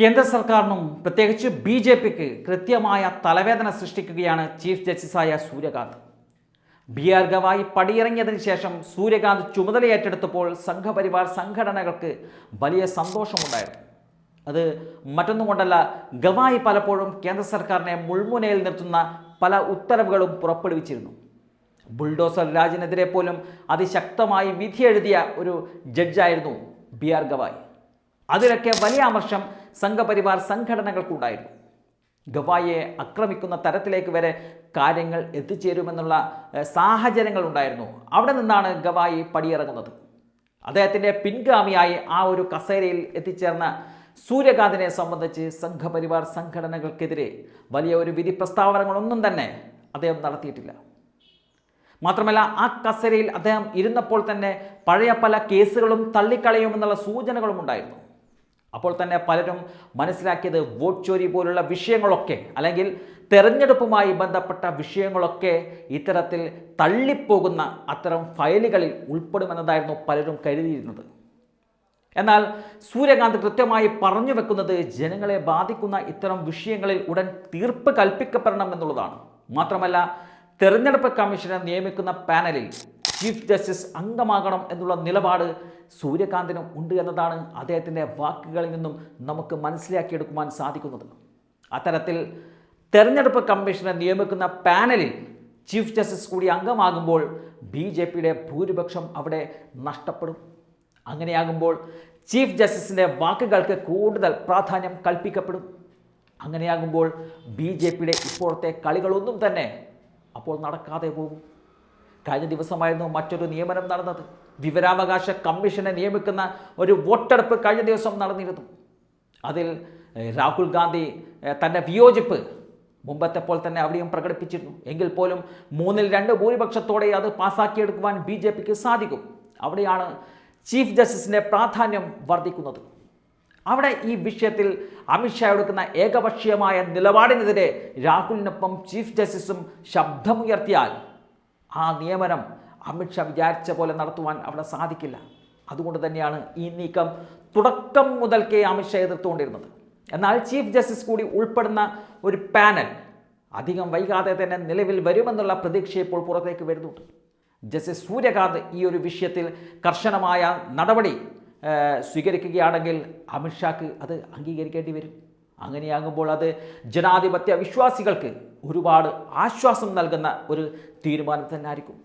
കേന്ദ്ര സർക്കാരിനും പ്രത്യേകിച്ച് ബി ജെ പിക്ക് കൃത്യമായ തലവേദന സൃഷ്ടിക്കുകയാണ് ചീഫ് ജസ്റ്റിസായ സൂര്യകാന്ത്. ബി ആർ ഗവായി പടിയിറങ്ങിയതിന് ശേഷം സൂര്യകാന്ത് ചുമതലയേറ്റെടുത്തപ്പോൾ സംഘപരിവാർ സംഘടനകൾക്ക് വലിയ സന്തോഷമുണ്ടായിരുന്നു. അത് മറ്റൊന്നും കൊണ്ടല്ല ഗവായി പലപ്പോഴും കേന്ദ്ര സർക്കാരിനെ മുൾമുനയിൽ നിർത്തുന്ന പല ഉത്തരവുകളും പുറപ്പെടുവിച്ചിരുന്നു. ബുൾഡോസർ രാജിനെതിരെ പോലും അതിശക്തമായി വിധിയെഴുതിയ ഒരു ജഡ്ജായിരുന്നു ബി ആർ ഗവായി. അതിലൊക്കെ വലിയ അമർഷം സംഘപരിവാർ സംഘടനകൾക്കുണ്ടായിരുന്നു. ഗവായിയെ ആക്രമിക്കുന്ന തരത്തിലേക്ക് വരെ കാര്യങ്ങൾ എത്തിച്ചേരുമെന്നുള്ള സാഹചര്യങ്ങൾ ഉണ്ടായിരുന്നു അവിടെ നിന്നാണ് ഗവായി പടിയിറങ്ങുന്നത്. അദ്ദേഹത്തിന്റെ പിൻഗാമിയായി ആ ഒരു കസേരയിൽ എത്തിച്ചേർന്ന സൂര്യകാന്തിനെ സംബന്ധിച്ച് സംഘപരിവാർ സംഘടനകൾക്കെതിരെ വലിയ ഒരു വിധി പ്രസ്താവനകളൊന്നും തന്നെ അദ്ദേഹം നടത്തിയിട്ടില്ല. മാത്രമല്ല ആ കസേരയിൽ അദ്ദേഹം ഇരുന്നപ്പോൾ തന്നെ പഴയ പല കേസുകളും തള്ളിക്കളയുമെന്നുള്ള സൂചനകളും ഉണ്ടായിരുന്നു അപ്പോൾ തന്നെ പലരും മനസ്സിലാക്കിയത് വോട്ട് ചോരി പോലുള്ള വിഷയങ്ങളൊക്കെ അല്ലെങ്കിൽ തെരഞ്ഞെടുപ്പുമായി ബന്ധപ്പെട്ട വിഷയങ്ങളൊക്കെ ഇത്തരത്തിൽ തള്ളിപ്പോകുന്ന അത്തരം ഫയലുകളിൽ ഉൾപ്പെടുമെന്നതായിരുന്നു പലരും കരുതിയിരുന്നത്. എന്നാൽ സൂര്യകാന്ത് കൃത്യമായി പറഞ്ഞു വെക്കുന്നത് ജനങ്ങളെ ബാധിക്കുന്ന ഇത്തരം വിഷയങ്ങളിൽ ഉടൻ തീർപ്പ് കൽപ്പിക്കപ്പെടണം എന്നുള്ളതാണ്. മാത്രമല്ല തെരഞ്ഞെടുപ്പ് കമ്മീഷനെ നിയമിക്കുന്ന പാനലിൽ ചീഫ് ജസ്റ്റിസ് അംഗമാകണം എന്നുള്ള നിലപാട് സൂര്യകാന്തിനും ഉണ്ട് എന്നതാണ് അദ്ദേഹത്തിന്റെ വാക്കുകളിൽ നിന്നും നമുക്ക് മനസ്സിലാക്കിയെടുക്കുവാൻ സാധിക്കുന്നത്. അത്തരത്തിൽ തെരഞ്ഞെടുപ്പ് കമ്മീഷനെ നിയമിക്കുന്ന പാനലിൽ ചീഫ് ജസ്റ്റിസ് കൂടി അംഗമാകുമ്പോൾ ബി ജെ പിയുടെ ഭൂരിപക്ഷം അവിടെ നഷ്ടപ്പെടും. അങ്ങനെയാകുമ്പോൾ ചീഫ് ജസ്റ്റിസിന്റെ വാക്കുകൾക്ക് കൂടുതൽ പ്രാധാന്യം കൽപ്പിക്കപ്പെടും. അങ്ങനെയാകുമ്പോൾ ബി ജെ പിയുടെ ഇപ്പോഴത്തെ കളികളൊന്നും തന്നെ അപ്പോൾ നടക്കാതെ പോകും. കഴിഞ്ഞ ദിവസമായിരുന്നു മറ്റൊരു നിയമനം നടന്നത്. വിവരാവകാശ കമ്മീഷനെ നിയമിക്കുന്ന ഒരു വോട്ടെടുപ്പ് കഴിഞ്ഞ ദിവസം നടന്നിരുന്നു. അതിൽ രാഹുൽ ഗാന്ധി തന്റെ വിയോജിപ്പ് മുമ്പത്തെ പോലെ തന്നെ അവിടെയും പ്രകടിപ്പിച്ചിരുന്നു. എങ്കിൽ പോലും മൂന്നിൽ രണ്ട് ഭൂരിപക്ഷത്തോടെ അത് പാസ്സാക്കിയെടുക്കുവാൻ ബി ജെ പിക്ക് സാധിക്കും. അവിടെയാണ് ചീഫ് ജസ്റ്റിസിന്റെ പ്രാധാന്യം വർദ്ധിക്കുന്നത്. അവിടെ ഈ വിഷയത്തിൽ അമിത്ഷാ എടുക്കുന്ന ഏകപക്ഷീയമായ നിലപാടിനെതിരെ രാഹുലിനൊപ്പം ചീഫ് ജസ്റ്റിസും ശബ്ദമുയർത്തിയാൽ ആ നിയമനം അമിത്ഷാ വിചാരിച്ച പോലെ നടത്തുവാൻ അവിടെ സാധിക്കില്ല. അതുകൊണ്ട് തന്നെയാണ് ഈ നീക്കം തുടക്കം മുതൽക്കേ അമിത്ഷാ എതിർത്തുകൊണ്ടിരുന്നത്. എന്നാൽ ചീഫ് ജസ്റ്റിസ് കൂടി ഉൾപ്പെടുന്ന ഒരു പാനൽ അധികം വൈകാതെ തന്നെ നിലവിൽ വരുമെന്നുള്ള പ്രതീക്ഷ ഇപ്പോൾ പുറത്തേക്ക് വരുന്നുണ്ട്. ജസ്റ്റിസ് സൂര്യകാന്ത് ഈ ഒരു വിഷയത്തിൽ കർശനമായ നടപടി സ്വീകരിക്കുകയാണെങ്കിൽ അമിത്ഷാക്ക് അത് അംഗീകരിക്കേണ്ടി വരും. അങ്ങനെയാകുമ്പോൾ അത് ജനാധിപത്യ വിശ്വാസികൾക്ക് ഒരുപാട് ആശ്വാസം നൽകുന്ന ഒരു തീരുമാനം തന്നെ ആയിരിക്കും